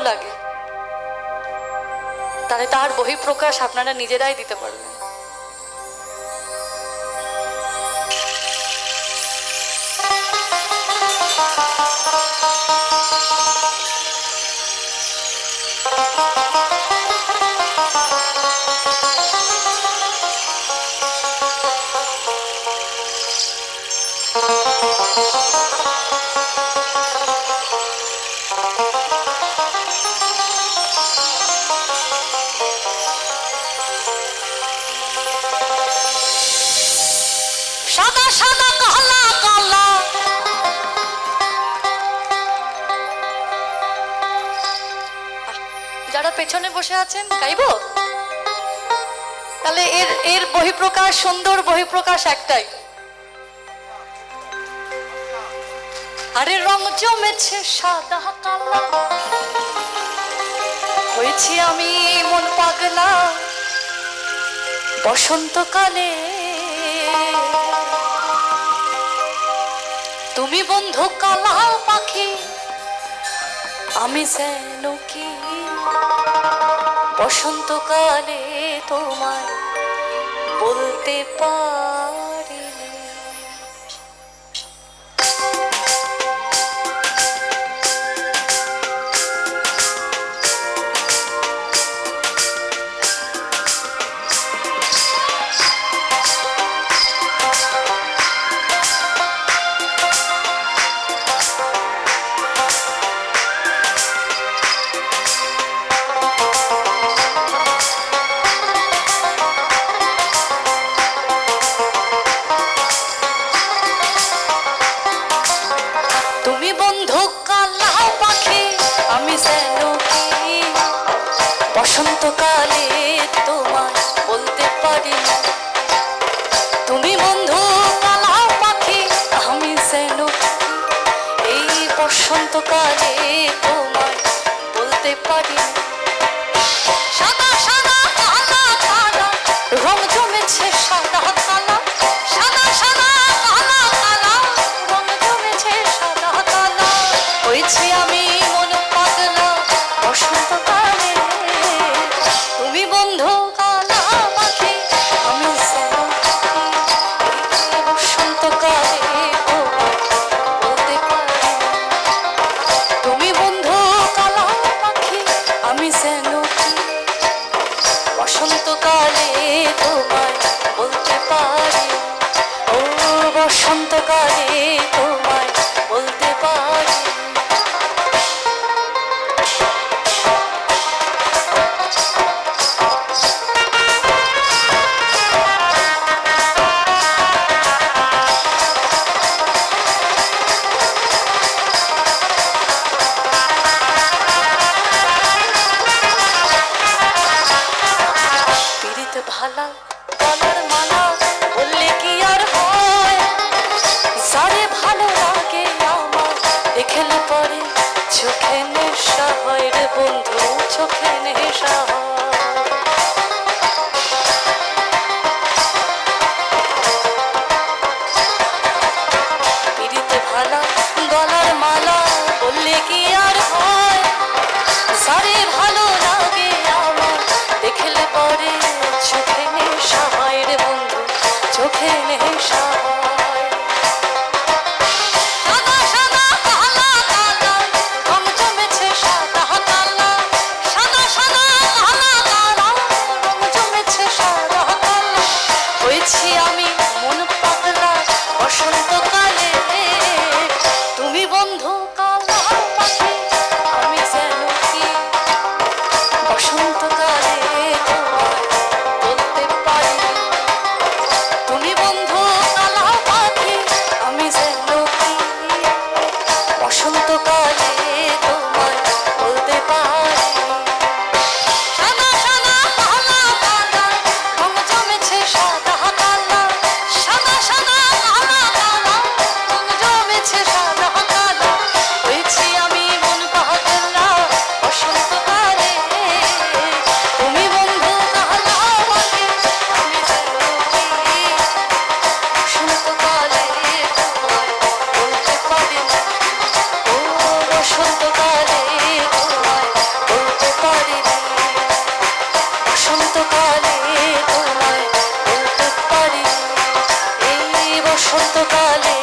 লাগে। তাহলে তার বহিঃপ্রকাশ আপনারা নিজেরাই দিতে পারবেন। সাদা পেছনে বসে আছেন? গাইবো? তাহলে এর এর বহিঃপ্রকাশ, সুন্দর বহিঃপ্রকাশ একটাই। আরে রং জমেছে সাদা কালা। হয়েছি আমি মন পাগলা। বসন্তকালে। তুমি বন্ধু কালা পাখি। আমি যেন কি বসন্তকালে তোমায় বলতে পারি? আমি যেন কি বসন্তকালে তোমায় বলতে পারি তুমি বন্ধু পালা পাখি, আমি যেন এই বসন্তকালে তোমায় বলতে পারি সাদা ভালা গলার মালা বললে কি আর হয়? যারে ভালো লাগে আমার দেখলে পরে চোখে নেশা হয় রে বন্ধু, চোখে নেশা হয়। পীড়িত বসন্তকালে